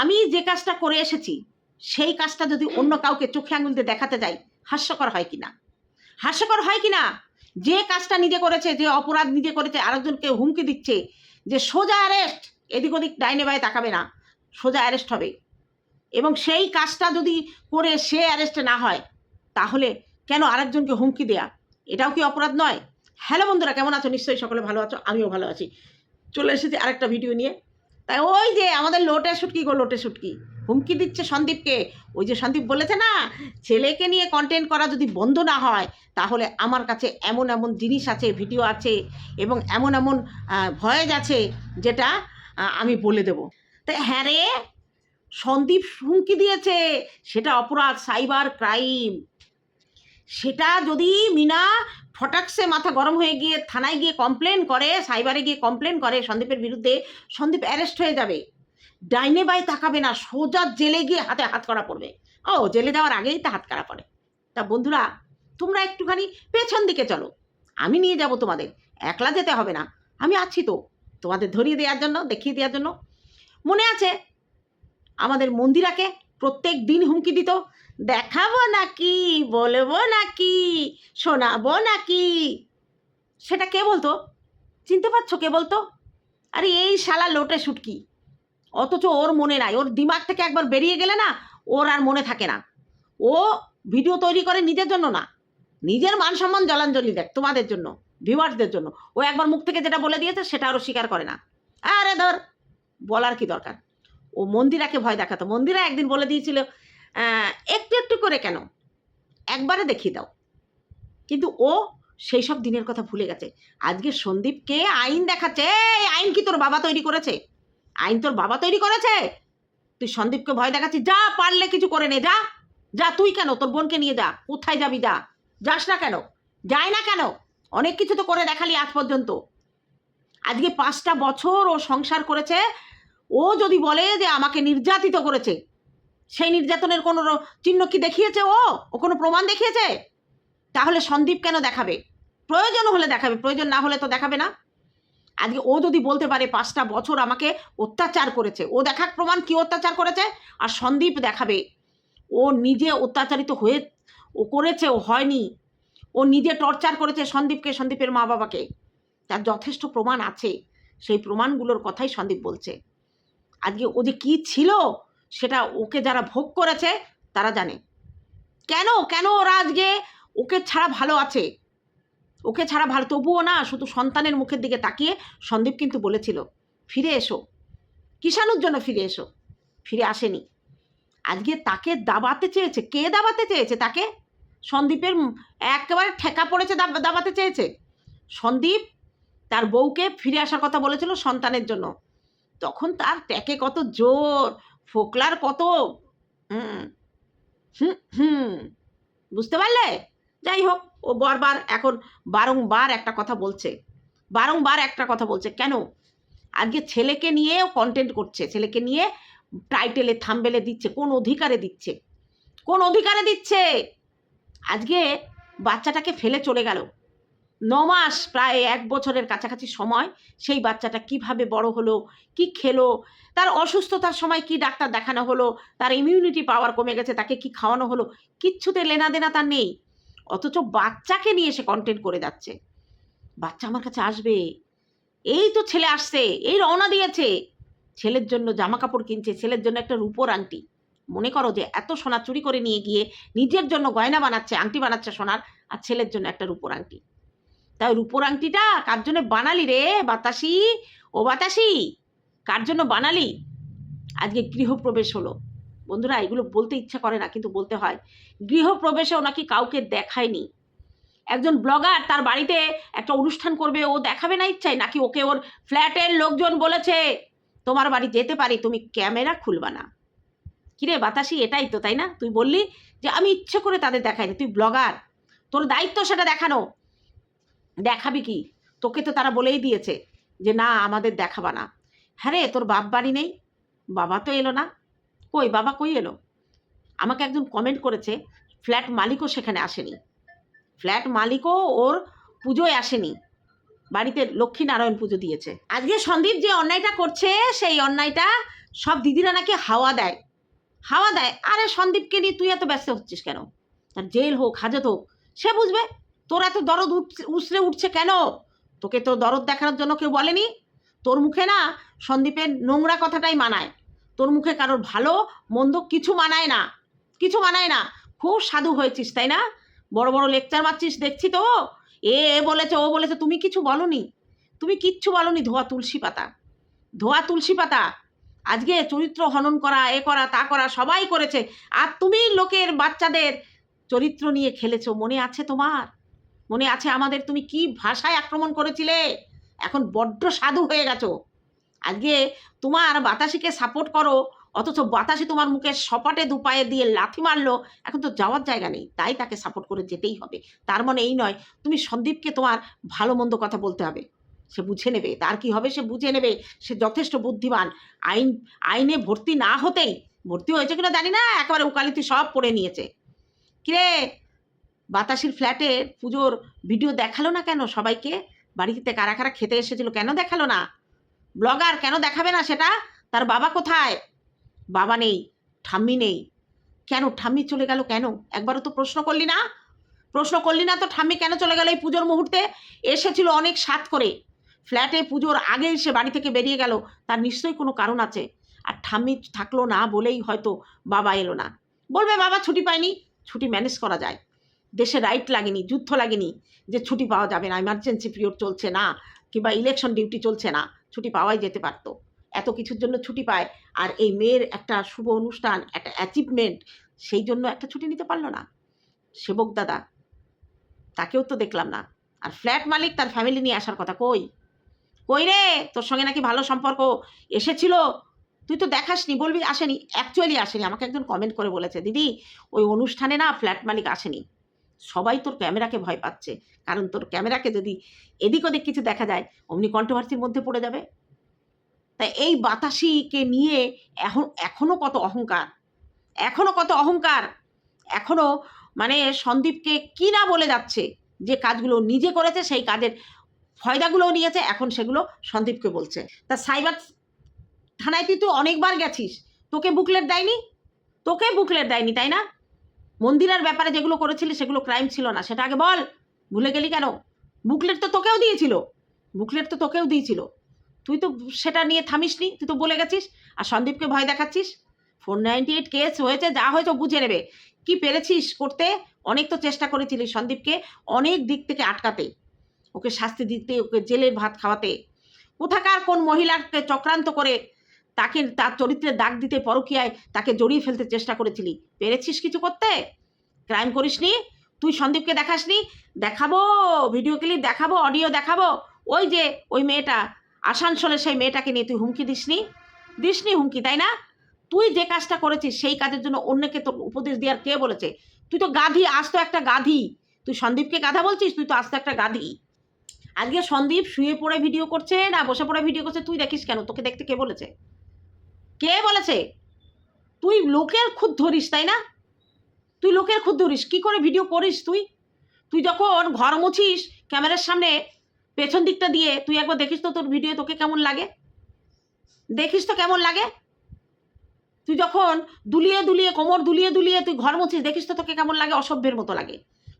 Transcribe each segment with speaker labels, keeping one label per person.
Speaker 1: আমি যে কাজটা করে এসেছি, সেই কাজটা যদি অন্য কাউকে চোখে আঙুল দিয়ে দেখাতে যাই, হাস্যকর হয় কিনা? হাস্যকর হয় কিনা? যে কাজটা নিজে করেছে, যে অপরাধ নিজে করেছে, আরেকজনকে হুমকি দিচ্ছে, যে সোজা অ্যারেস্ট এদিক ওদিক ডাইনে বায়ে তাকাবে না, সোজা অ্যারেস্ট হবে। এবং সেই কাজটা যদি করে সে অ্যারেস্টে না হয়, তাহলে কেন আরেকজনকে হুমকি দেয়া? এটাও কি অপরাধ নয়? হ্যালো বন্ধুরা, কেমন আছো? নিশ্চয়ই সকলে ভালো আছো, আমিও ভালো আছি। চলে এসেছি আরেকটা ভিডিও নিয়ে। তাই ওই যে আমাদের লোটে শুটকি গো, লোটে শুটকি। হুমকি দিচ্ছে সন্দীপকে। ওই যে সন্দীপ বলেছে না, ছেলেকে নিয়ে কন্টেন্ট করা যদি বন্ধ না হয়, তাহলে আমার কাছে এমন এমন জিনিস আছে ভিডিও আছে এবং এমন এমন ভয়েজ আছে যেটা আমি বলে দেব। তাই হ্যাঁ রে, সন্দীপ হুমকি দিয়েছে, সেটা অপরাধ সাইবার ক্রাইম সেটা যদি মিনা ফটাকসে মাথা গরম হয়ে গিয়ে থানায় গিয়ে কমপ্লেন করে সাইবারে গিয়ে কমপ্লেন করে সন্দীপের বিরুদ্ধে, সন্দীপ অ্যারেস্ট হয়ে যাবে। ডাইনে বাই তাকাবে না, সোজা জেলে গিয়ে হাতে হাত করা পড়বে। ও, জেলে যাওয়ার আগেই তা হাত করা পড়ে। তা বন্ধুরা, তোমরা একটুখানি পেছন দিকে চলো। আমি নিয়ে যাব তোমাদের। একলা যেতে হবে না। আমি আছি তো। তোমাদের ধরিয়ে দেওয়ার জন্য, দেখিয়ে দেওয়ার জন্য। মনে আছে, আমাদের মন্দিরাকে প্রত্যেক দিন হুমকি দিত। দেখাবো নাকি, বলব নাকি, শোনাবো নাকি? সেটা কে বলতো? চিনতে পারছ কে বলতো? আরে এই শালা লোটে শুটকি অথচ ওর মনে নাই, ওর দিমাগ থেকে একবার বেরিয়ে গেলে না ওর আর মনে থাকে না। ও ভিডিও তৈরি করে নিজের জন্য না, নিজের মান সম্মান জলাঞ্জলি দেখ তোমাদের জন্য, ভিউয়ার্সদের জন্য। ও একবার মুখ থেকে যেটা বলে দিয়েছে সেটা আরও স্বীকার করে না। আরে ধর, বলার কি দরকার? ও মন্দিরাকে ভয় দেখাতো। মন্দিরা একদিন বলে দিয়েছিল একটু একটু করে কেন? একবারে দেখিয়ে দাও। কিন্তু ও সেই সব দিনের কথা ভুলে গেছে। আজকে সন্দীপকে আইন দেখাচ্ছে। এই আইন কি তোর বাবা তৈরি করেছে? আইন তোর বাবা তৈরি করেছে? তুই সন্দীপকে ভয় দেখাচ্ছিস। যা পারলে কিছু করে নে, যা। যা, তুই কেন? তোর বোনকে নিয়ে যা। কোথায় যাবি, যা। যাস না কেন? যায় না কেন? অনেক কিছু তো করে দেখালি আজ পর্যন্ত। আজকে পাঁচটা বছর ও সংসার করেছে। ও যদি বলে যে আমাকে নির্যাতিত করেছে সেই নির্যাতনের কোনো চিহ্ন কি দেখিয়েছে ও? ও কোনো প্রমাণ দেখিয়েছে? তাহলে সন্দীপ কেন দেখাবে? প্রয়োজন হলে দেখাবে, প্রয়োজন না হলে তো দেখাবে না। আজকে ও যদি বলতে পারে পাঁচটা বছর আমাকে অত্যাচার করেছে, ও দেখাক প্রমাণ কি অত্যাচার করেছে আর সন্দীপ দেখাবে। ও নিজে অত্যাচারিত হয়ে, ও করেছে, ও হয়নি। ও নিজে টর্চার করেছে সন্দীপকে, সন্দীপের মা বাবাকে। তার যথেষ্ট প্রমাণ আছে। সেই প্রমাণগুলোর কথাই সন্দীপ বলছে। আজকে ও যে কী ছিল সেটা ওকে যারা ভোগ করেছে, তারা জানে। কেন? কেন ওরা আজকে ওকে ছাড়া ভালো আছে? ওকে ছাড়া ভালো, তবুও না, শুধু সন্তানের মুখের দিকে তাকিয়ে সন্দীপ কিন্তু বলেছিল, ফিরে এসো। কিষাণুর জন্য ফিরে এসো। ফিরে আসেনি। আজকে তাকে দাবাতে চেয়েছে। কে দাবাতে চেয়েছে তাকে? সন্দীপের একেবারে ঠেকা পড়েছে দাব- দাবাতে চেয়েছে। সন্দীপ তার বউকে ফিরে আসার কথা বলেছিল সন্তানের জন্য। তখন তার ট্যাকে কত জোর ফোকলার কত? হুম হুম হুম। বুঝতে পারলে? যাই হোক, ও বারবার এখন বারংবার একটা কথা বলছে। বারংবার একটা কথা বলছে। কেন? আজকে ছেলেকে নিয়েও কন্টেন্ট করছে। ছেলেকে নিয়ে টাইটেলে থাম্বেলে দিচ্ছে। কোন অধিকারে দিচ্ছে? কোন অধিকারে দিচ্ছে? আজকে বাচ্চাটাকে ফেলে চলে গেল। মাস প্রায় এক বছরের কাছাকাছি সময় সেই বাচ্চাটা কীভাবে বড় হলো, কি খেলো, তার অসুস্থতার সময় কি ডাক্তার দেখানো হলো, তার ইমিউনিটি পাওয়ার কমে গেছে, তাকে কি খাওয়ানো হলো, কিচ্ছুতে লেনা দেনা তার নেই। অথচ বাচ্চাকে নিয়ে সে কন্টেন্ট করে যাচ্ছে। বাচ্চা আমার কাছে আসবে। এই তো ছেলে আসছে, এই রওনা দিয়েছে। ছেলের জন্য জামা কাপড় কিনছে, ছেলের জন্য একটা রূপোর আংটি। মনে করো যে এত সোনা চুরি করে নিয়ে গিয়ে নিজের জন্য গয়না বানাচ্ছে, আংটি বানাচ্ছে সোনার, আর ছেলের জন্য একটা রূপোর আংটি। তাই রূপোর আংটিটা? কার জন্য বানালি রে বাতাসি? ও বাতাসি, কার জন্য বানালি? আজকে গৃহপ্রবেশ হলো। বন্ধুরা, এগুলো বলতে ইচ্ছা করে না, কিন্তু বলতে হয়। গৃহপ্রবেশেও নাকি কাউকে দেখায়নি। একজন ব্লগার তার বাড়িতে একটা অনুষ্ঠান করবে, ও দেখাবে না ইচ্ছায়? নাকি ওকে ওর ফ্ল্যাটের লোকজন বলেছে, তোমার বাড়ি যেতে পারি, তুমি ক্যামেরা খুলবা না? কিরে বাতাসি, এটাই তো, তাই না? তুই বললি যে, আমি ইচ্ছে করে তাদের দেখাইনি, তুই ব্লগার। তোর দায়িত্ব সেটা দেখানো। দেখাবি কি? তোকে তো তারা বলেই দিয়েছে যে, না, আমাদের দেখাবা না। হ্যাঁ রে, তোর বাপ বাড়ি নেই? বাবা তো এলো না। কই, বাবা কই এলো? আমাকে একজন কমেন্ট করেছে, ফ্ল্যাট মালিকও সেখানে আসেনি। ফ্ল্যাট মালিকও ওর পুজোয় আসেনি। বাড়িতে লক্ষ্মী নারায়ণ পুজো দিয়েছে। আজকে সন্দীপ যে অন্যায়টা করছে, সেই অন্যায়টা সব দিদিরা নাকি হাওয়া দেয়। হাওয়া দেয়। আরে সন্দীপকে নিয়ে তুই এত ব্যস্ত হচ্ছিস কেন? তার জেল হোক, হাজত হোক, সে বুঝবে। তোর এত দরদ উছড়ে উঠছে কেন? তোকে তো দরদ দেখানোর জন্য কেউ বলেনি। তোর মুখে না সন্দীপের নোংরা কথাটাই মানায়। তোর মুখে কারোর ভালো, মন্দ কিছু মানায় না। কিছু মানায় না। খুব সাধু হয়েছিস, তাই না? বড় বড় লেকচার মারছিস, দেখছি তো। এ বলেছে, ও বলেছে, তুমি কিছু বলনি। তুমি কিচ্ছু বলনি, ধোয়া তুলসী পাতা। ধোয়া তুলসী পাতা। আজকে চরিত্র হনন করা, এ করা, তা করা, সবাই করেছে। আর তুমি লোকের বাচ্চাদের চরিত্র নিয়ে খেলেছো, মনে আছে তোমার? মনে আছে আমাদের তুমি কি ভাষায় আক্রমণ করেছিলে? এখন বড্ড সাধু হয়ে গেছো। আজকে তোমার বাতাসিকে সাপোর্ট করো, অথচ বাতাসি তোমার মুখে সপাটে দুপায়ে দিয়ে লাথি মারলো, এখন তো যাওয়ার জায়গা নেই, তাই তাকে সাপোর্ট করে যেতেই হবে। তার মানে এই নয়, তুমি সন্দীপকে তোমার ভালো মন্দ কথা বলতে হবে। সে বুঝে নেবে, তার কি হবে সে বুঝে নেবে, সে যথেষ্ট বুদ্ধিমান। আইন, আইনে ভর্তি না হতেই ভর্তি হয়েছে কিনা জানি না, একেবারে উকালিতি সব পড়ে নিয়েছে। কিরে বাতাসির ফ্ল্যাটে পুজোর ভিডিও দেখাল না কেন সবাইকে? বাড়িতে কারা কারা খেতে এসেছিল কেন দেখাল না? ব্লগার কেন দেখাবে না সেটা? তার বাবা কোথায়? বাবা নেই, ঠাম্মি নেই। কেন? ঠাম্মি চলে গেল কেন? একবারও তো প্রশ্ন করলি না? প্রশ্ন করলি না তো ঠাম্মি কেন চলে গেল এই পুজোর মুহূর্তে? এসেছিল অনেক সাত করে। ফ্ল্যাটে পুজোর আগেই সে বাড়ি থেকে বেরিয়ে গেল। তার নিশ্চয়ই কোনো কারণ আছে। আর ঠাম্মি থাকল না বলেই হয়তো বাবা এলো না। বলবে বাবা ছুটি পায়নি, ছুটি ম্যানেজ করা যায়। দেশে রাইট লাগেনি, যুদ্ধ লাগেনি, যে ছুটি পাওয়া যাবে না ইমার্জেন্সি পিরিয়ড চলছে না, কিংবা ইলেকশন ডিউটি চলছে না, ছুটি পাওয়াই যেতে পারতো। এত কিছুর জন্য ছুটি পায়, আর এই মেয়ের একটা শুভ অনুষ্ঠান, একটা অ্যাচিভমেন্ট সেই জন্য একটা ছুটি নিতে পারল না। সেবক দাদা, তাকেও তো দেখলাম না। আর ফ্ল্যাট মালিক তার ফ্যামিলি নিয়ে আসার কথা কই? কই রে, তোর সঙ্গে নাকি ভালো সম্পর্ক এসেছিল? তুই তো দেখাসনি, বলবি আসেনি অ্যাকচুয়ালি আসেনি, আমাকে একজন কমেন্ট করে বলেছে, দিদি, ওই অনুষ্ঠানে না ফ্ল্যাট মালিক আসেনি। সবাই তোর ক্যামেরাকে ভয় পাচ্ছে। কারণ তোর ক্যামেরাকে যদি এদিক ওদিক কিছু দেখা যায়, অমনি কন্ট্রোভার্সির মধ্যে পড়ে যাবে। তাই এই বাতাসিকে নিয়ে এখন এখনও কত অহংকার। এখনও কত অহংকার। এখনও মানে সন্দীপকে কি না বলে যাচ্ছে, যে কাজগুলো নিজে করেছে, সেই কাজের ফয়দাগুলোও নিয়েছে, এখন সেগুলো সন্দীপকে বলছে। তা সাইবার থানায় তুই তো অনেকবার গেছিস। তোকে বুকলেট দেয়নি? তোকে বুকলেট দেয়নি, তাই না? মন্দিরের ব্যাপারে যেগুলো করেছিলি সেগুলো ক্রাইম ছিল না। সেটা আগে বল। ভুলে গেলি কেন? বুকলেট তো তোকেও দিয়েছিল। বুকলেট তো তোকেও দিয়েছিল। তুই তো সেটা নিয়ে থামিসনি, তুই তো বলে গেছিস। আর সন্দীপকে ভয় দেখাচ্ছিস? ফোর নাইনটি এইট কেস হয়েছে, যা হয়েছে বুঝে নেবে। কি পেরেছিস করতে? অনেক তো চেষ্টা করেছিলি সন্দীপকে অনেক দিক থেকে আটকাতে। ওকে শাস্তি দিতে, ওকে জেলের ভাত খাওয়াতে। কোথাকার কোন মহিলাকে চক্রান্ত করে তাকে তার চরিত্রে দাগ দিতে পরকীয়ায় তাকে জড়িয়ে ফেলতে চেষ্টা করেছিলি। পেরেছিস কিছু করতে? ক্রাইম করিসনি তুই সন্দীপকে দেখাসনি? দেখাবো, ভিডিও ক্লিপ দেখাবো, অডিও দেখাবো। ওই যে, ওই মেয়েটা, আসানসোলের সেই মেয়েটাকে নিয়ে তুই হুমকি দিসনি? দিসনি হুমকি, তাই না? তুই যে কাজটা করেছিস, সেই কাজের জন্য অন্যকে তোর উপদেশ দেওয়ার কে বলেছে? তুই তো গাধি আজ তো একটা গাধি। তুই সন্দীপকে গাধা বলছিস, তুই তো আজ তো একটা গাধি। আজকে সন্দীপ শুয়ে পড়ে ভিডিও করছে না বসে পড়ে ভিডিও করছে, তুই দেখিস কেন? তোকে দেখতে কে বলেছে? কে বলেছে? তুই লোকের খুদ ধরিস, তাই না? তুই লোকের খুদ ধরিস, কী করে ভিডিও করিস তুই? তুই যখন ঘর মুছিস, ক্যামেরার সামনে পেছন দিকটা দিয়ে, তুই একবার দেখিস তো তোর ভিডিও তোকে কেমন লাগে? দেখিস তো কেমন লাগে? তুই যখন দুলিয়ে দুলিয়ে, কোমর দুলিয়ে দুলিয়ে তুই ঘর মুছিস, দেখিস তো তোকে কেমন লাগে? অসভ্যের মতো লাগে।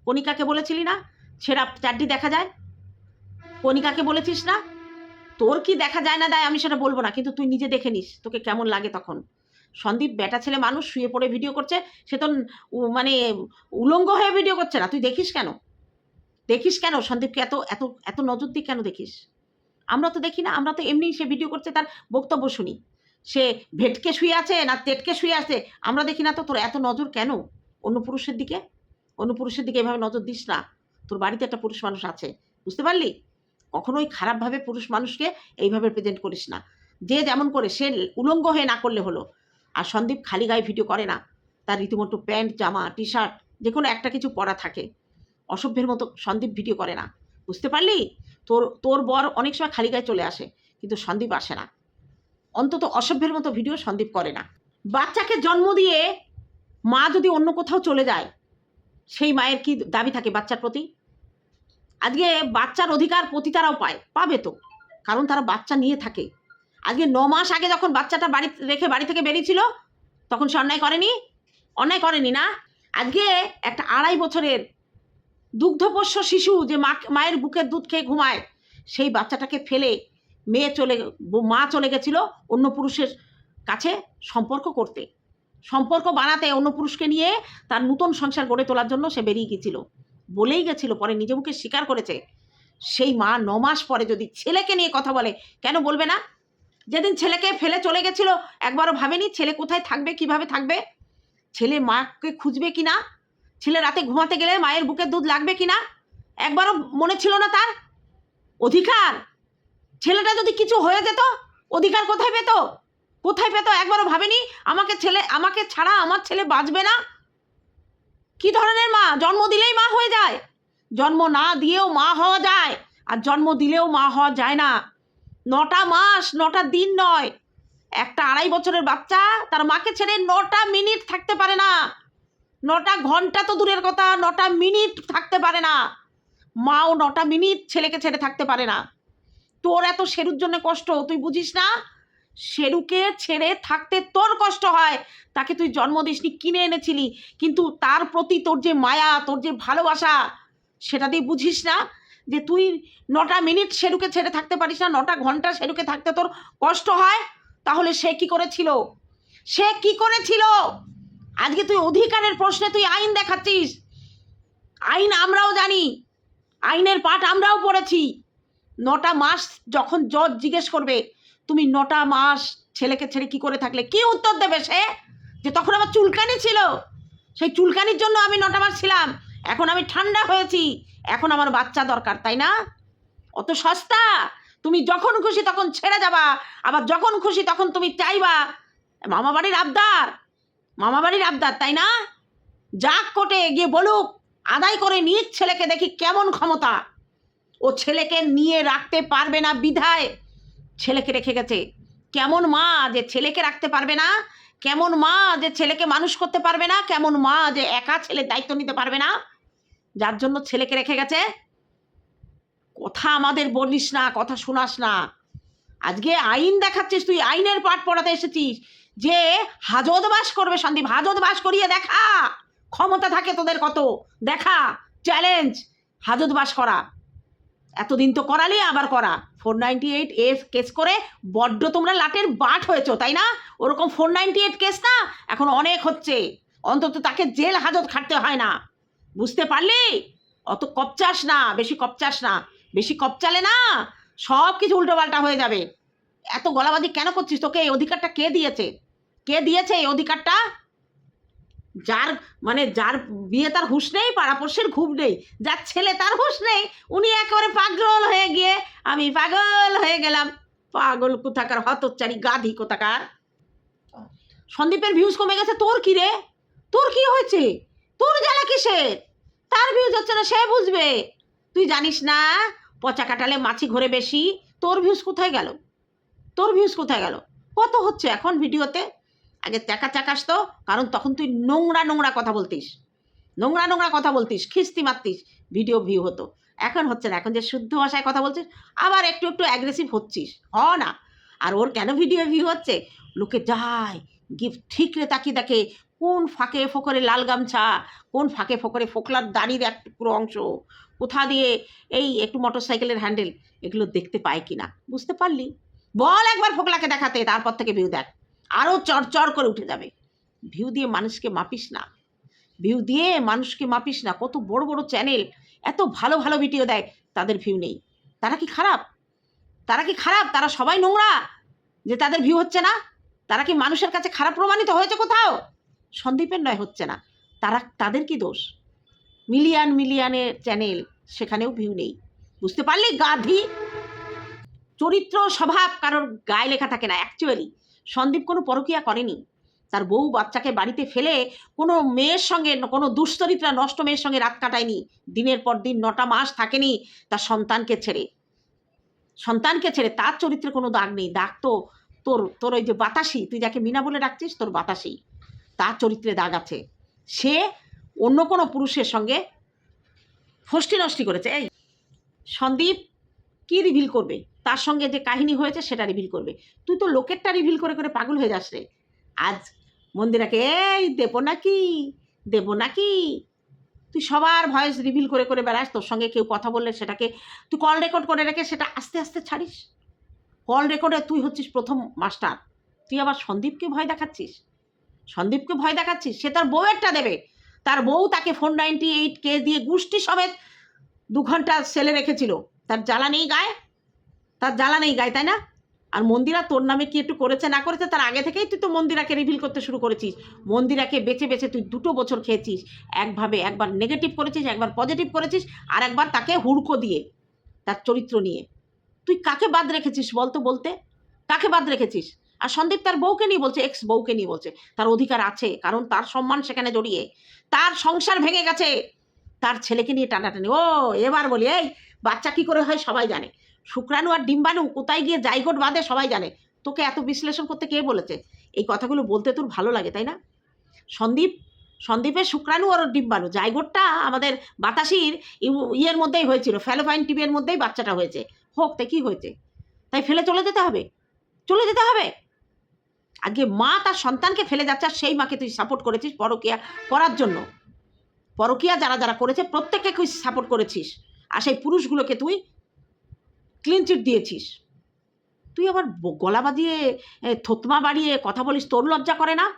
Speaker 1: কণিকাকে বলেছিলি না? ছেঁড়া চারটি দেখা যায়। কণিকাকে বলেছিস না? তোর কি দেখা যায় না দেয়? আমি সেটা বলব না, কিন্তু তুই নিজে দেখে নিস, তোকে কেমন লাগে তখন। সন্দীপ, বেটা ছেলে মানুষ, শুয়ে পড়ে ভিডিও করছে, সে তো মানে উলঙ্গ হয়ে ভিডিও করছে না, তুই দেখিস কেন? দেখিস কেন? সন্দীপকে এত এত এত নজর দিয়ে কেন দেখিস? আমরা তো দেখি না, আমরা তো এমনি সে ভিডিও করছে, তার বক্তব্য শুনি। সে ভেটকে শুয়ে আছে না তেটকে শুয়ে আছে, আমরা দেখি না তো তোর এত নজর কেন? অন্য পুরুষের দিকে? অন্য পুরুষের দিকে এভাবে নজর দিস না। তোর বাড়িতে একটা পুরুষ মানুষ আছে, বুঝতে পারলি? কখনোই খারাপভাবে পুরুষ মানুষকে এইভাবে প্রেজেন্ট করিস না। যে যেমন করে, সে উলঙ্গ হয়ে না করলে হলো। আর সন্দীপ খালি গায়ে ভিডিও করে না। তার রীতিমতো প্যান্ট, জামা টি শার্ট যে কোনো একটা কিছু পরা থাকে। অসভ্যের মতো সন্দীপ ভিডিও করে না। বুঝতে পারলি? তোর তোর বর অনেক সময় খালি গায়ে চলে আসে, কিন্তু সন্দীপ আসে না। অন্তত অসভ্যের মতো ভিডিও সন্দীপ করে না। বাচ্চাকে জন্ম দিয়ে মা যদি অন্য কোথাও চলে যায়, সেই মায়ের কি দাবি থাকে বাচ্চার প্রতি? আজকে বাচ্চার অধিকার পতিতারাও পায়, পাবে তো। কারণ তারা বাচ্চা নিয়ে থাকে। আজকে ন মাস আগে যখন বাচ্চাটা বাড়ি রেখে বাড়ি থেকে বেরিয়েছিল, তখন সে অন্যায় করেনি? অন্যায় করেনি না? আজকে একটা আড়াই বছরের দুগ্ধপোষ্য শিশু যে মা, মায়ের বুকের দুধ খেয়ে ঘুমায়, সেই বাচ্চাটাকে ফেলে মেয়ে চলে, মা চলে গেছিল অন্য পুরুষের কাছে সম্পর্ক করতে। সম্পর্ক বানাতে অন্য পুরুষকে নিয়ে তার নূতন সংসার গড়ে তোলার জন্য সে বেরিয়ে গেছিল বলেই গেছিল, পরে নিজে মুখে স্বীকার করেছে। সেই মা ন মাস পরে যদি ছেলেকে নিয়ে কথা বলে, কেন বলবে না? যেদিন ছেলেকে ফেলে চলে গেছিল, একবারও ভাবেনি ছেলে কোথায় থাকবে, কীভাবে থাকবে? ছেলে মাকে খুঁজবে কি না ছেলে রাতে ঘুমাতে গেলে মায়ের বুকে দুধ লাগবে কি না একবারও মনে ছিল না তার? অধিকার? ছেলেটা যদি কিছু হয়ে যেত, অধিকার কোথায় পেত? কোথায় পেত? একবারও ভাবেনি? আমাকে ছেলে, আমাকে ছাড়া আমার ছেলে বাঁচবে না? কি ধরনের মা? জন্ম দিলেই মা হয়ে যায়। জন্ম না দিয়েও মা হওয়া যায়। আর জন্ম দিলেও মা হওয়া যায় না। নটা মাস, নটা দিন নয়। একটা আড়াই বছরের বাচ্চা, তার মাকে ছেড়ে নটা মিনিট থাকতে পারে না। নটা ঘণ্টা তো দূরের কথা, নটা মিনিট থাকতে পারে না। মাও নটা মিনিট ছেলেকে ছেড়ে থাকতে পারে না। তোর এত সেরুর জন্য কষ্ট, তুই বুঝিস না? শেরুকে ছেড়ে থাকতে তোর কষ্ট হয়। তাকে তুই জন্ম দিসনি, কিনে এনেছিলি। কিন্তু তার প্রতি তোর যে মায়া, তোর যে ভালোবাসা, সেটা দিয়ে বুঝিস না যে তুই নটা মিনিট শেরুকে ছেড়ে থাকতে পারিস না, নটা ঘণ্টা শেরুকে থাকতে তোর কষ্ট হয়। তাহলে সে কি করেছিল? সে কি করেছিল? আজকে তুই অধিকারের প্রশ্নে তুই আইন দেখাচ্ছিস। আইন আমরাও জানি। আইনের পাঠ আমরাও পড়েছি। নটা মাস যখন জজ জিজ্ঞেস করবে তুমি নটা মাস ছেলেকে ছেড়ে কি করে থাকলে? কি উত্তর দেবে সে? যে তখন আমার চুলকানি ছিল। সেই চুলকানির জন্য আমি নটা মাস ছিলাম। এখন আমি ঠান্ডা হয়েছি। এখন আমার বাচ্চা দরকার, তাই না? অত সস্তা? তুমি যখন খুশি তখন ছেড়ে যাবা। আবার যখন খুশি তখন তুমি চাইবা। মামা বাড়ির আবদার। মামা বাড়ির আবদার, তাই না? যাক কোটে গিয়ে বলুক, আদায় করে নিজ ছেলেকে দেখি কেমন ক্ষমতা। ও ছেলেকে নিয়ে রাখতে পারবে না বিধায়। ছেলেকে রেখে গেছে। কেমন মা যে ছেলেকে রাখতে পারবে না? কেমন মা যে ছেলেকে মানুষ করতে পারবে না? কেমন মা যে একা ছেলের দায়িত্ব নিতে পারবে না? যার জন্য ছেলেকে রেখে গেছে। কথা আমাদের বলিস না, কথা শোনাস না। আজকে আইন দেখাচ্ছিস, তুই আইনের পাঠ পড়াতে এসেছিস। যে হাজত বাস করবে, সন্দীপ, হাজত বাস করিয়ে দেখা। ক্ষমতা থাকে তোদের কত? দেখা চ্যালেঞ্জ হাজত বাস করা। এতদিন তো করালি আবার করা। Four ninety eight S case করে বড্ড তোমরা লাটের বাট হয়েছো, তাই না? ওরকম ফোর নাইনটি এইট কেস না, এখন অনেক হচ্ছে। অন্তত তাকে জেল হাজত খাটতে হয় না। বুঝতে পারলি? অত কপচাস না, বেশি কপচাস না। বেশি কপচালে না, সব কিছু উল্টোপাল্টা হয়ে যাবে। এত গলাবাজি কেন করছিস তোকে? এই অধিকারটা কে দিয়েছে? কে দিয়েছে এই অধিকারটা? যার মানে যার বিয়ে তার হুঁশ নেই, পাড়াপড়শের ঘুম নেই, যার ছেলে তার হুঁশ নেই, উনি একেবারে পাগল হয়ে গিয়ে আমি পাগল হয়ে গেলাম। পাগল কোথাকার হতচ্চারি গাধি কোথাকার? সন্দীপের ভিউজ কমে গেছে, তোর কি রে? তোর কি হয়েছে? তোর জ্বালা কিসের? তার ভিউজ হচ্ছে না, সে বুঝবে। তুই জানিস না, পচা কাটালে মাছি ঘরে বেশি, তোর ভিউজ কোথায় গেল? তোর ভিউজ কোথায় গেল? কত হচ্ছে এখন ভিডিওতে আগে চাকা চাকাস তো, কারণ তখন তুই নোংরা নোংরা কথা বলতিস। নোংরা নোংরা কথা বলতিস, খিস্তি মারতিস ভিডিও ভিউ হতো। এখন হচ্ছে না, এখন যে শুদ্ধ ভাষায় কথা বলছিস, আবার একটু একটু অ্যাগ্রেসিভ হচ্ছিস। হ না। আর ওর কেন ভিডিও ভিউ হচ্ছে? লোকে যায় গিফট ঠিকরে তাকিয়ে দেখে, কোন ফাঁকে ফোকরে লাল গামছা, কোন ফাঁকে ফোকরে ফোকলার দাড়ির এক টুকরো অংশ, কোথা দিয়ে এই একটু মোটর সাইকেলের হ্যান্ডেল এগুলো দেখতে পায় কি না বুঝতে পারলি? বল একবার ফোকলাকে দেখাতে, তারপর থেকে ভিউ দেখ। আরও চড়চড় করে উঠে যাবে। ভিউ দিয়ে মানুষকে মাপিস না। ভিউ দিয়ে মানুষকে মাপিস না। কত বড় বড় চ্যানেল এত ভালো ভালো ভিডিও দেয়, তাদের ভিউ নেই। তারা কি খারাপ? তারা কি খারাপ? তারা সবাই নোংরা। যে তাদের ভিউ হচ্ছে না। তারা কি মানুষের কাছে খারাপ প্রমাণিত হয়েছে কোথাও? সন্দীপের নয়, হচ্ছে না। তারা, তাদের কি দোষ? মিলিয়ন মিলিয়নের চ্যানেল সেখানেও ভিউ নেই। বুঝতে পারলি, গাধি? চরিত্র স্বভাব কারোর গায়ে লেখা থাকে না অ্যাকচুয়ালি সন্দীপ কোনো পরকিয়া করেনি। তার বউ বাচ্চাকে বাড়িতে ফেলে কোনো মেয়ের সঙ্গে, কোনো দুশ্চরিত্রা নষ্ট মেয়ের সঙ্গে রাত কাটায়নি। দিনের পর দিন নটা মাস থাকেনি তার সন্তানকে ছেড়ে। সন্তানকে ছেড়ে তার চরিত্রে কোনো দাগ নেই। দাগ তো তোর তোর ওই যে বাতাসি, তুই যাকে মিনা বলে ডাকছিস, তোর বাতাসি। তার চরিত্রে দাগ আছে। সে অন্য কোনো পুরুষের সঙ্গে ফষ্টি নষ্টি করেছে। এই সন্দীপ কি রিভিল করবে? তার সঙ্গে যে কাহিনী হয়েছে সেটা রিভিল করবে। তুই তো লোকেরটা রিভিল করে করে পাগল হয়ে যাস রে। আজ মন্দিরাকে, এই, দেবো নাকি? দেবো নাকি? তুই সবার ভয়েস রিভিল করে করে বেড়াস, তোর সঙ্গে কেউ কথা বললে সেটাকে, তুই কল রেকর্ড করে রেখে সেটা আস্তে আস্তে ছাড়িস। কল রেকর্ডে তুই হচ্ছিস প্রথম মাস্টার তুই আবার সন্দীপকে ভয় দেখাচ্ছিস? সন্দীপকে ভয় দেখাচ্ছিস? সে তার বউয়েরটা দেবে। তার বউ তাকে ফোর নাইনটি এইট কে দিয়ে গুষ্টি সমেত দু ঘণ্টা সেলে রেখেছিল। তার জ্বালা নেই গায়ে? তার জ্বালা নেই গায়ে, তাই না? আর মন্দিরা তোর নামে কি একটু করেছে, না করেছে, তার আগে থেকেই তুই তো মন্দিরাকে রিভিল করতে শুরু করেছিস। মন্দিরাকে বেছে বেছে তুই দুটো বছর খেয়েছিস। একভাবে একবার নেগেটিভ করেছিস, একবার পজিটিভ করেছিস, আর একবার তাকে হুড়কো দিয়ে, তার চরিত্র নিয়ে। তুই কাকে বাদ রেখেছিস বলতো বলতে? কাকে বাদ রেখেছিস? আর সন্দীপ তার বউকে নিয়ে বলছে এক্স বউকে নিয়ে বলছে। তার অধিকার আছে, কারণ তার সম্মান সেখানে জড়িয়ে। তার সংসার ভেঙে গেছে। তার ছেলেকে নিয়ে টানাটানি। ও, এবার বলি, এই বাচ্চা কি করে হয় সবাই জানে। শুক্রাণু আর ডিম্বাণু কোথায় গিয়ে জাইগোট বাঁধে সবাই জানে। তোকে এত বিশ্লেষণ করতে কে বলেছে? এই কথাগুলো বলতে তোর ভালো লাগে, তাই না? সন্দীপ, সন্দীপের শুক্রাণু আর ডিম্বাণু, জাইগোটটা আমাদের বাতাসির ইয়ের মধ্যেই হয়েছিল, ফ্যালোফাইন টিভির মধ্যেই বাচ্চাটা হয়েছে। হোক তাই কী হয়েছে? তাই ফেলে চলে যেতে হবে? চলে যেতে হবে? আগে মা তার সন্তানকে ফেলে যাচ্ছে আর সেই মাকে তুই সাপোর্ট করেছিস পরকিয়া করার জন্য। পরকিয়া যারা যারা করেছে, প্রত্যেককে তুই সাপোর্ট করেছিস। আর সেই পুরুষগুলোকে তুই ক্লিন চিট দিয়েছিস। তুই আবার গলা বাঁধিয়ে থতমা বাড়িয়ে কথা বলিস, তোর লজ্জা করে না?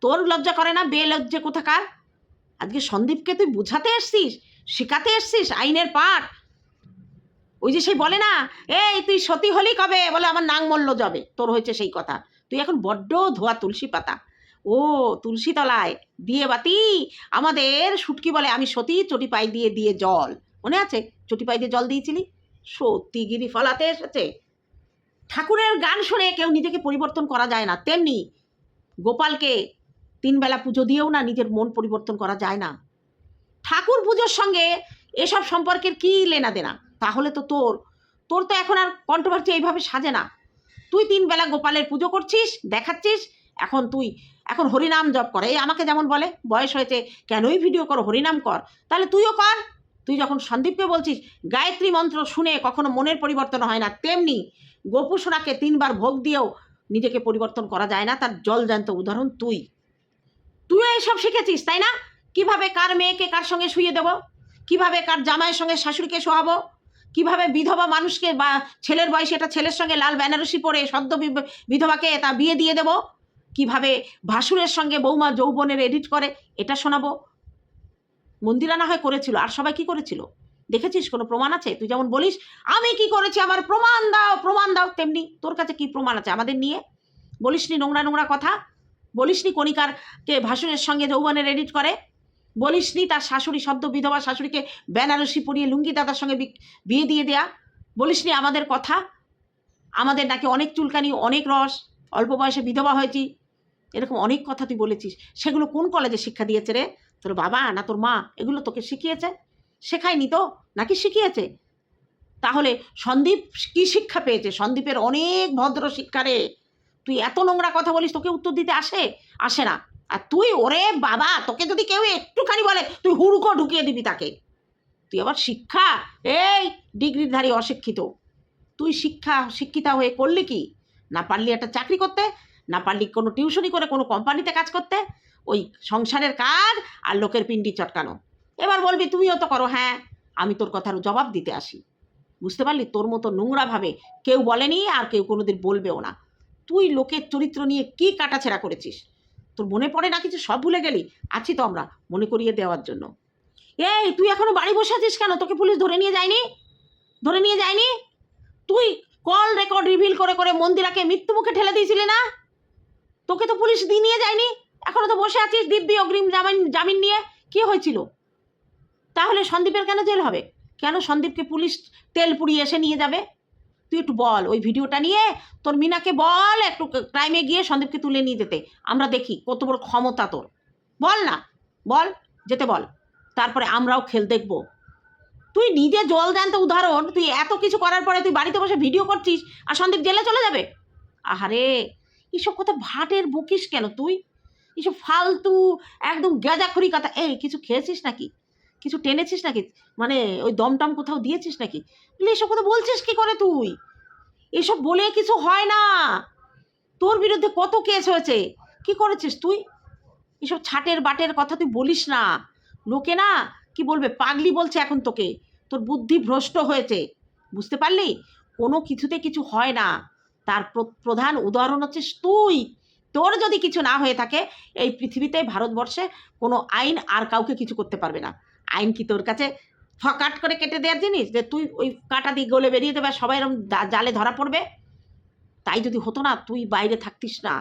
Speaker 1: তোর লজ্জা করে না? বে লজ্জে কোথাকার? আজকে সন্দীপকে তুই বুঝাতে এসছিস? শেখাতে এসছিস? আইনের পাঠ? ওই যে সেই বলে না, এই, তুই সতী হলি কবে? বলে, আমার নাং মল্ল যাবে। তোর হয়েছে সেই কথা। তুই এখন বড্ড ধোয়া তুলসী পাতা। ও, তুলসী তলায়, দিয়ে বাতি। আমাদের শুটকি বলে, আমি সতী, চটি পাই দিয়ে দিয়ে জল। মনে আছে? চটি পাই দিয়ে জল দিয়েছিলি? সত্যি গিরি ফলাতে এসেছে। ঠাকুরের গান শুনে কেউ নিজেকে পরিবর্তন করা যায় না। তেমনি গোপালকে তিনবেলা পুজো দিয়েও না নিজের মন পরিবর্তন করা যায় না। ঠাকুর পুজোর সঙ্গে এসব সম্পর্কের কি লেনা দেনা? তাহলে তো তোর তোর তো এখন আর কন্ট্রোভার্সি এইভাবে সাজে না। তুই তিন বেলা গোপালের পুজো করছিস, দেখাচ্ছিস, এখন তুই, এখন হরিনাম জপ করে। এই আমাকে যেমন বলে, বয়স হয়েছে, কেনই ভিডিও কর, হরিনাম কর। তাহলে তুইও কর। তুই যখন সন্দীপকে বলছিস, গায়ত্রী মন্ত্র শুনে কখনো মনের পরিবর্তন হয় না, তেমনি গোপু সোনাকে তিনবার ভোগ দিয়েও নিজেকে পরিবর্তন করা যায় না, তার জল জ্যান্ত উদাহরণ তুই। তুইও এইসব শিখেছিস, তাই না? কীভাবে কার মেয়েকে কার সঙ্গে শুয়ে দেবো? কীভাবে কার জামাইয়ের সঙ্গে শাশুড়িকে শোয়াবো? কীভাবে বিধবা মানুষকে বা ছেলের বয়সে একটা ছেলের সঙ্গে লাল বেনারসি পরে সদ্য বিধবাকে তা বিয়ে দিয়ে দেবো? কীভাবে ভাসুরের সঙ্গে বৌমা যৌবনের এডিট করে, এটা শোনাবো? মন্দিরা না হয় করেছিল। আর সবাই কি করেছিল? দেখেছিস কোনো প্রমাণ আছে? তুই যেমন বলিস, আমি কি করেছি? আমার প্রমাণ দাও প্রমাণ দাও। তেমনি তোর কাছে কি প্রমাণ আছে? আমাদের নিয়ে? বলিসনি নোংরা নোংরা কথা? বলিসনি কণিকারকে ভাসুরের সঙ্গে যৌবনের এডিট করে? বলিসনি তার শাশুড়ি, সদ্য বিধবা শাশুড়িকে বেনারসি পরিয়ে লুঙ্গি দাদার সঙ্গে বিয়ে দিয়ে দেয়া? বলিসনি আমাদের কথা? আমাদের নাকি অনেক চুলকানি, অনেক রস, অল্প বয়সে বিধবা হয়েছি। এরকম অনেক কথা তুই বলেছিস। সেগুলো কোন কলেজে শিক্ষা দিয়েছে রে? তোর বাবা না তোর মা এগুলো তোকে শিখিয়েছে? শেখায়নি তো? নাকি শিখিয়েছে? তাহলে সন্দীপ কি শিক্ষা পেয়েছে? সন্দীপের অনেক ভদ্র শিক্ষা রে। তুই এত নোংরা কথা বলিস, তোকে উত্তর দিতে আসে? আসে না। আর তুই ওরে বাবা, তোকে যদি কেউ একটুখানি বলে, তুই হুড়কো ঢুকিয়ে দিবি তাকে। তুই আবার শিক্ষা? এই ডিগ্রিধারী অশিক্ষিত। তুই শিক্ষা, শিক্ষিতা হয়ে করলি কি? না পারলি একটা চাকরি করতে? না পারলি কোনো টিউশনি করে কোনো কোম্পানিতে কাজ করতে? ওই সংসারের কাজ আর লোকের পিন্ডি চটকানো। এবার বলবি, তুমিও তো করো হ্যাঁ আমি তোর কথার জবাব দিতে আসি। বুঝতে পারলি? তোর মতো নোংরাভাবে কেউ বলেনি আর কেউ কোনোদিন বলবেও না। তুই লোকের চরিত্র নিয়ে কি কাটাছেড়া করেছিস? তোর মনে পড়ে না কিছু? সব ভুলে গেলি? আছি তো আমরা, মনে করিয়ে দেওয়ার জন্য। এই, তুই এখনও বাড়ি বসে আছিস কেন? তোকে পুলিশ ধরে নিয়ে যায়নি? ধরে নিয়ে যায়নি? তুই কল রেকর্ড রিভিল করে করে মন্দিরাকে মৃত্যু মুখে ঠেলে দিয়েছিলি না? তোকে তো পুলিশ দিয়ে নিয়ে যায়নি? এখনও তো বসে আছিস দিব্যি অগ্রিম জামিন জামিন নিয়ে? কি হয়েছিল? তাহলে সন্দীপের কেন জেল হবে? কেন সন্দীপকে পুলিশ তেল পুড়িয়ে এসে নিয়ে যাবে? তুই একটু বল, ওই ভিডিওটা নিয়ে তোর মিনাকে বল একটু ক্রাইমে গিয়ে সন্দীপকে তুলে নিয়ে যেতে। আমরা দেখি কত বড় ক্ষমতা তোর। বল না, বল, যেতে বল। তারপরে আমরাও খেল দেখব। তুই নিজে জল জানতে উদাহরণ, তুই এত কিছু করার পরে তুই বাড়িতে বসে ভিডিও করছিস আর সন্দীপ জেলে চলে যাবে? আহারে, এসব কথা ভাটের বকিস কেন তুই? এসব ফালতু, একদম গেজাখড়ি কথা। এই, কিছু খেয়েছিস নাকি? কিছু টেনেছিস নাকি? মানে ওই দমটম কোথাও দিয়েছিস নাকি? এসব কথা বলছিস কি করে তুই? এসব বলে কিছু হয় না। তোর বিরুদ্ধে কত কেস হয়েছে? কি করেছিস তুই? এসব ছাটের বাটের কথা তুই বলিস না। লোকে না, কি বলবে, পাগলি বলছে এখন তোকে। তোর বুদ্ধি ভ্রষ্ট হয়েছে। বুঝতে পারলি? কোনো কিছুতে কিছু হয় না। তার প্র- প্রধান উদাহরণ হচ্ছিস তুই। তোর যদি কিছু না হয়ে থাকে, এই পৃথিবীতে ভারতবর্ষে কোনো আইন আর কাউকে কিছু করতে পারবে না। আইন কি তোর কাছে ফকাট করে কেটে দেওয়ার জিনিস? যে তুই ওই কাটা দিয়ে গলে বেরিয়ে দেবে সবাই এরকম জালে ধরা পড়বে? তাই যদি হতো না, তুই বাইরে থাকতিস না।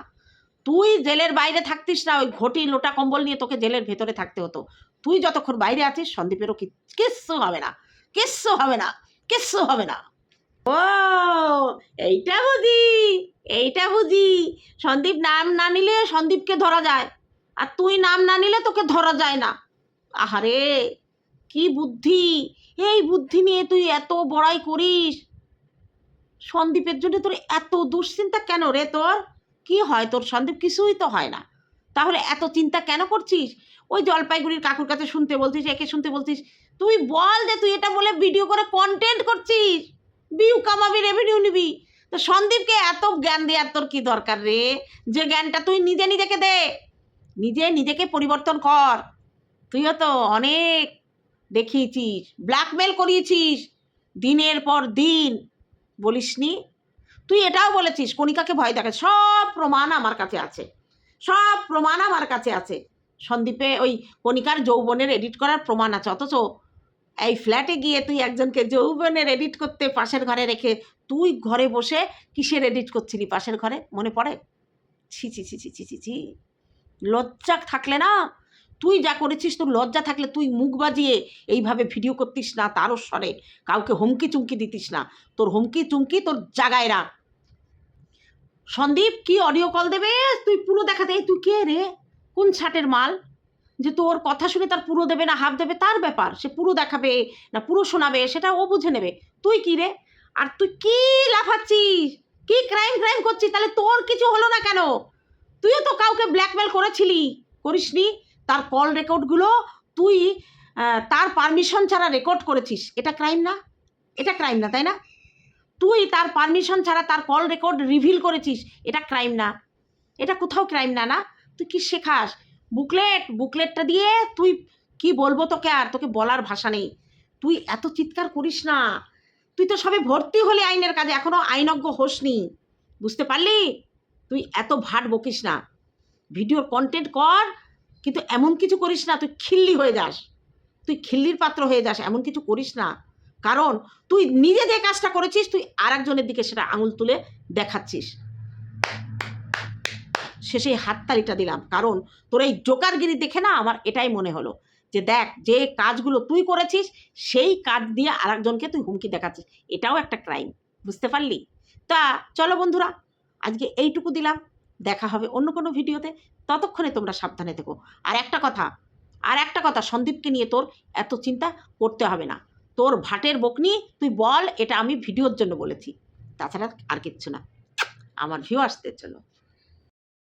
Speaker 1: তুই জেলের বাইরে থাকতিস না, ওই ঘটি লোটা কম্বল নিয়ে তোকে জেলের ভেতরে থাকতে হতো। তুই যতক্ষণ বাইরে আছিস, সন্দীপেরও কিচ্ছু হবে না। কিচ্ছু হবে না। কিচ্ছু হবে না। ও, এইটা বুঝি এইটা বুঝি। সন্দীপ নাম না নিলে সন্দীপকে ধরা যায়, আর তুই নাম না নিলে তোকে ধরা যায় না। আহারে, কি বুদ্ধি, এই বুদ্ধি নিয়ে তুই এত বড়াই করিস। সন্দীপের জন্য তোর এত দুশ্চিন্তা কেন রে তোর? কি হয় তোর? সন্দীপ কিছুই তো হয় না। তাহলে এত চিন্তা কেন করছিস? ওই জলপাইগুড়ির কাকুর কাছে শুনতে বলছিস, একে শুনতে বলছিস। তুই বল যে তুই এটা বলে ভিডিও করে কন্টেন্ট করছিস। ভিউ কামাবি রেভিনিউ নিবি। তো সন্দীপকে এত জ্ঞান দেওয়ার তোর কি দরকার রে? যে জ্ঞানটা তুই নিজে নিজেকে দে। নিজে নিজেকে পরিবর্তন কর। তুইও তো অনেক দেখিয়েছিস ব্ল্যাকমেল করিয়েছিস দিনের পর দিন। বলিসনি? তুই এটাও বলেছিস, কণিকাকে ভয় দেখে সব প্রমাণ আমার কাছে আছে। সব প্রমাণ আমার কাছে আছে। সন্দীপে ওই কণিকার যৌবনের এডিট করার প্রমাণ আছে। অথচ এই ফ্ল্যাটে গিয়ে তুই একজনকে যৌবনের এডিট করতে পাশের ঘরে রেখে তুই ঘরে বসে কিসের এডিট করছিলি পাশের ঘরে? মনে পড়ে? ছি ছি ছি ছি ছি ছি ছি। লজ্জা থাকলে না, তুই যা করেছিস, তোর লজ্জা থাকলে তুই মুখ বাজিয়ে এইভাবে ভিডিও করতিস না তারও স্বরে। কাউকে হুমকি চুমকি দিতিস না। তোর হুমকি চুমকি তোর জাগায় না সন্দীপ, কি অডিও কল দেবে? তুই পুরো দেখাতে তুই কে রে? কোন ছাটের মাল? যে তোর কথা শুনে তার পুরো দেবে না হাফ দেবে, তার ব্যাপার। সে পুরো দেখাবে না, পুরো শোনাবে, সেটা ও বুঝে নেবে। তুই কি রে? আর তুই কি লাফাচ্ছিস? কি ক্রাইম ক্রাইম করছিস? তাহলে তোর কিছু হলো না কেন? তুইও তো কাউকে ব্ল্যাকমেল করেছিলি, করিসনি? তার কল রেকর্ডগুলো তুই তার পারমিশন ছাড়া রেকর্ড করেছিস। এটা ক্রাইম না? এটা ক্রাইম না, তাই না? তুই তার পারমিশন ছাড়া তার কল রেকর্ড রিভিল করেছিস। এটা ক্রাইম না। এটা কোথাও ক্রাইম না না? তুই কি শেখাস? বুকলেট, বুকলেটটা দিয়ে তুই কি বলব তোকে আর? তোকে বলার ভাষা নেই। তুই এত চিৎকার করিস না। তুই তো সবে ভর্তি হলি আইনের কাজে, এখনও আইনজ্ঞ হোসনি। বুঝতে পারলি? তুই এত ভাট বকিস না। ভিডিওর কন্টেন্ট কর, কিন্তু এমন কিছু করিস না, তুই খিল্লি হয়ে যাস। তুই খিল্লির পাত্র হয়ে যাস, এমন কিছু করিস না। কারণ তুই নিজে যে কাজটা করেছিস, তুই আর দিকে সেটা আঙুল তুলে দেখাচ্ছিস। শেষে হাততালিটা দিলাম। কারণ তোর এই জোকারগিরি দেখে না আমার এটাই মনে হলো যে দেখ, যে কাজগুলো তুই করেছিস, সেই কাজ দিয়ে আরেকজনকে তুই হুমকি দেখাচ্ছিস। এটাও একটা ক্রাইম বুঝতে পারলি? তা চলো বন্ধুরা, আজকে এইটুকু দিলাম। দেখা হবে অন্য কোনো ভিডিওতে। ততক্ষণে তোমরা সাবধানে থেকো। আর একটা কথা, আর একটা কথা, সন্দীপকে নিয়ে তোর এত চিন্তা করতে হবে না। তোর ভাটের বকনি, তুই বল, এটা আমি ভিডিওর জন্য বলেছি। তাছাড়া আর কিচ্ছু না। আমার ভিউ আসতে চলো